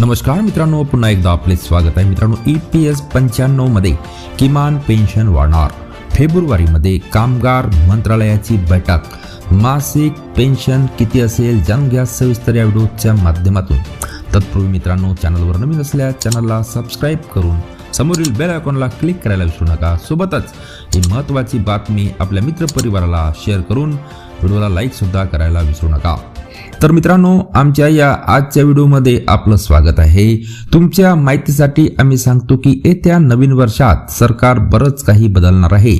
नमस्कार मित्रांनो पुन्हा एकदा आपले स्वागत आहे. मित्रांनो ई पी एस पंच्याण्णवमध्ये किमान पेन्शन वाढणार. फेब्रुवारीमध्ये कामगार मंत्रालयाची बैठक. मासिक पेन्शन किती असेल? जाणून घ्या सविस्तर या व्हिडिओच्या माध्यमातून. तत्पूर्वी मित्रांनो चॅनलवर नवीन असल्यास चॅनलला सबस्क्राईब करून समोरील बेल आयकॉनला क्लिक करायला विसरू नका. सोबतच ही महत्त्वाची बातमी आपल्या मित्रपरिवाराला शेअर करून व्हिडिओला लाईकसुद्धा करायला विसरू नका. तर मित्रांनो आमच्या या आजच्या व्हिडिओमध्ये आपलं स्वागत आहे. तुमच्या माहितीसाठी आम्ही सांगतो की येत्या नवीन वर्षात सरकार बरंच काही बदलणार आहे.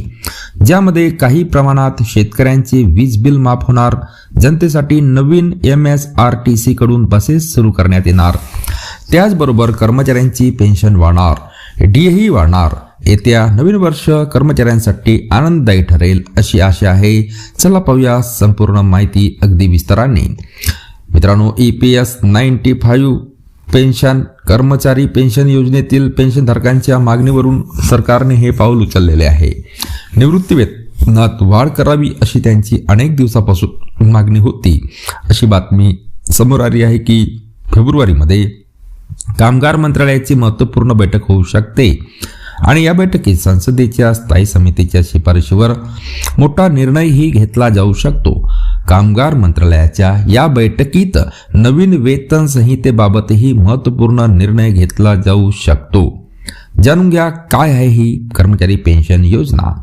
ज्यामध्ये काही प्रमाणात शेतकऱ्यांचे वीज बिल माफ होणार जनतेसाठी नवीन M S R T C कडून बसेस सुरू करण्यात येणार. त्याचबरोबर कर्मचाऱ्यांची पेन्शन वाढणार डीएही वाढणार येत्या नवीन वर्ष कर्मचाऱ्यांसाठी आनंददायी ठरेल अशी आशा आहे. चला पाहूया संपूर्ण माहिती अगदी विस्ताराने. मित्रांनो E P S ninety five pension कर्मचारी पेन्शन योजनेतील पेन्शनधारकांच्या मागणीवरून सरकारने हे पाऊल उचललेले आहे. निवृत्ती वेतनात वाढ करावी अशी त्यांची अनेक दिवसापासून मागणी होती. अशी बातमी समोर आली आहे की फेब्रुवारीमध्ये कामगार मंत्रालयाची महत्त्वपूर्ण बैठक होऊ शकते. आणि या बैठकीत संसदेच्या स्थायी समितीच्या शिफारशीवर मोठा निर्णयही घेतला जाऊ शकतो. कामगार मंत्रालयाच्या या बैठकीत नवीन वेतन संहितेबाबतही महत्त्वपूर्ण निर्णय घेतला जाऊ शकतो. जाणून घ्या काय आहे ही? कर्मचारी पेन्शन योजना.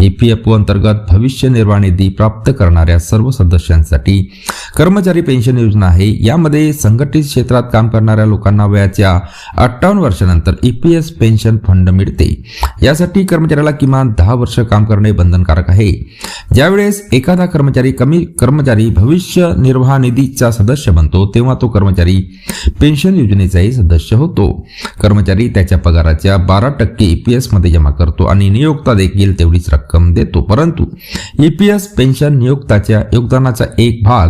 ई पी एफ ओ अंतर्गत भविष्य निर्वाह निधी प्राप्त करणाऱ्या सर्व सदस्यांसाठी कर्मचारी पेन्शन योजना आहे. यामध्ये संघटित क्षेत्रात काम करणाऱ्या लोकांना वयाच्या अठ्ठावन्न वर्षानंतर E P S pension fund मिळते. यासाठी कर्मचाऱ्याला किमान दहा वर्ष काम करणे बंधनकारक आहे. ज्यावेळेस एखादा कर्मचारी कमी कर्मचारी भविष्य निर्वाह निधीचा सदस्य बनतो तेव्हा तो कर्मचारी पेन्शन योजनेचाही सदस्य होतो. कर्मचारी त्याच्या पगाराच्या बारा टक्के ई पी एसमध्ये जमा करतो आणि नियोक्ता देखील तेवढीच रक्कम देतो. परंतु ईपीएस पेन्शन नियोक्ताच्या योगदानाचा एक भाग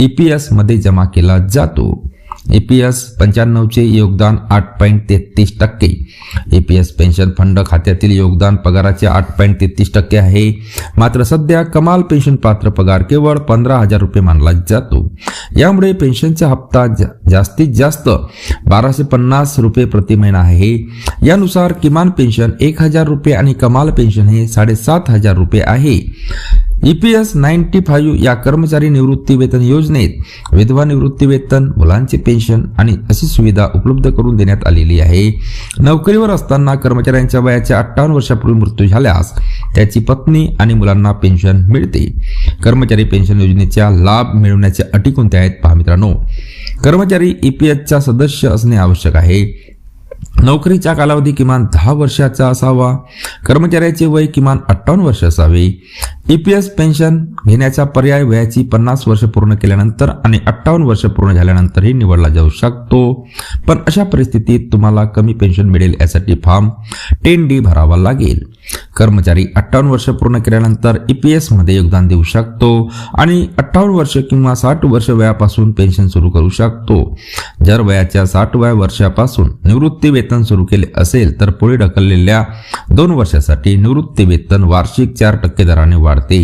ईपीएसमध्ये जमा केला जातो. एपीएस पंच्याण्णवचे योगदान आठ पॉईंट तेहतीस टक्के. एपीएस पेन्शन फंड खात्यातील योगदान पगाराचे आठ पॉईंट तेहतीस टक्के आहे. मात्र सध्या कमाल पेन्शन पात्र पगार केवळ पंधरा हजार रुपये मानला जातो. यामुळे पेन्शनचा हप्ता जा- जास्तीत जास्त बाराशे पन्नास रुपये प्रति महिना आहे. यानुसार किमान पेन्शन एक हजार रुपये आणि कमाल पेन्शन हे साडेसात हजार रुपये आहे. ईपीएस नाईन्टी फाईव्ह या कर्मचारी निवृत्ती वेतन योजनेत विधवा निवृत्ती वेतन मुलांचे पेन्शन आणि अशी सुविधा उपलब्ध करून देण्यात आलेली आहे. नोकरीवर असताना कर्मचाऱ्यांच्या वयाच्या अठ्ठावन्न वर्षापूर्वी मृत्यू झाल्यास त्याची पत्नी आणि मुलांना पेन्शन मिळते. कर्मचारी पेन्शन योजनेचा लाभ मिळवण्याच्या अटी कोणत्या आहेत? पहा मित्रांनो कर्मचारी ईपीएसचा सदस्य असणे आवश्यक आहे. नोकरीचा कालावधी किमान दहा वर्षाचा असावा कर्मचाऱ्याचे वय किमान अठ्ठावन्न वर्ष असावे. ई पी एस पेन्शन घेण्याचा पर्याय वयाची पन्नास वर्ष पूर्ण केल्यानंतर आणि अठ्ठावन्न वर्ष पूर्ण झाल्यानंतरही निवडला जाऊ शकतो. पण अशा परिस्थितीत तुम्हाला कमी पेन्शन मिळेल यासाठी फॉर्म टेन डी भरावा लागेल. कर्मचारी अठ्ठावन्न वर्ष पूर्ण केल्यानंतर ई पी एसमध्ये योगदान देऊ शकतो आणि अठ्ठावन्न वर्ष किंवा साठ वर्ष वयापासून पेन्शन सुरू करू शकतो. जर वयाच्या साठव्या वर्षापासून निवृत्ती वेतन सुरू केले असेल तर पुढे ढकललेल्या दोन वर्षासाठी निवृत्ती वेतन वार्षिक चार टक्के दराने वाढते.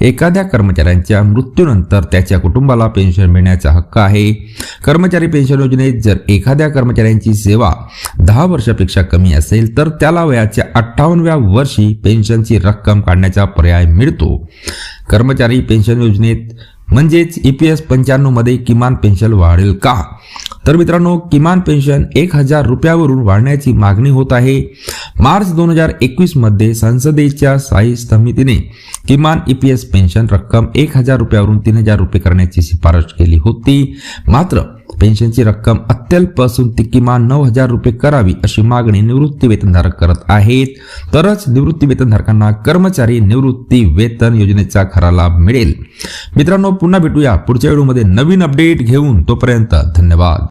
एखाद्या कर्मचाऱ्यांच्या मृत्यूनंतर त्याच्या कुटुंबाला पेन्शन मिळण्याचा हक्क आहे. कर्मचारी पेन्शन योजनेत जर एखाद्या कर्मचाऱ्यांची सेवा दहा वर्षापेक्षा कमी असेल तर त्याला वयाच्या अठ्ठावन्नव्या वर्षी पेन्शनची रक्कम काढण्याचा पर्याय मिळतो. कर्मचारी पेन्शन योजनेत म्हणजेच ई पी एस पंच्याण्णवमध्ये किमान पेन्शन वाढेल का? तर मित्रांनो किमान पेन्शन एक हजार रुपयावरून वाढण्याची मागणी होत आहे. मार्च दोन हजार एकवीसमध्ये संसदेच्या स्थायी समितीने किमान ई पी एस पेन्शन रक्कम एक हजार रुपयावरून तीन हजार रुपये करण्याची शिफारस केली होती. मात्र पेन्शनची रक्कम अत्यल्प असून ती किमान नऊ हजार रुपये करावी अशी मागणी निवृत्ती वेतनधारक करत आहेत. तरच निवृत्ती वेतनधारकांना कर्मचारी निवृत्ती वेतन योजनेचा खरा लाभ मिळेल. मित्रांनो पुन्हा भेटूया पुढच्या व्हिडिओमध्ये. नवीन अपडेट घेऊन तोपर्यंत धन्यवाद.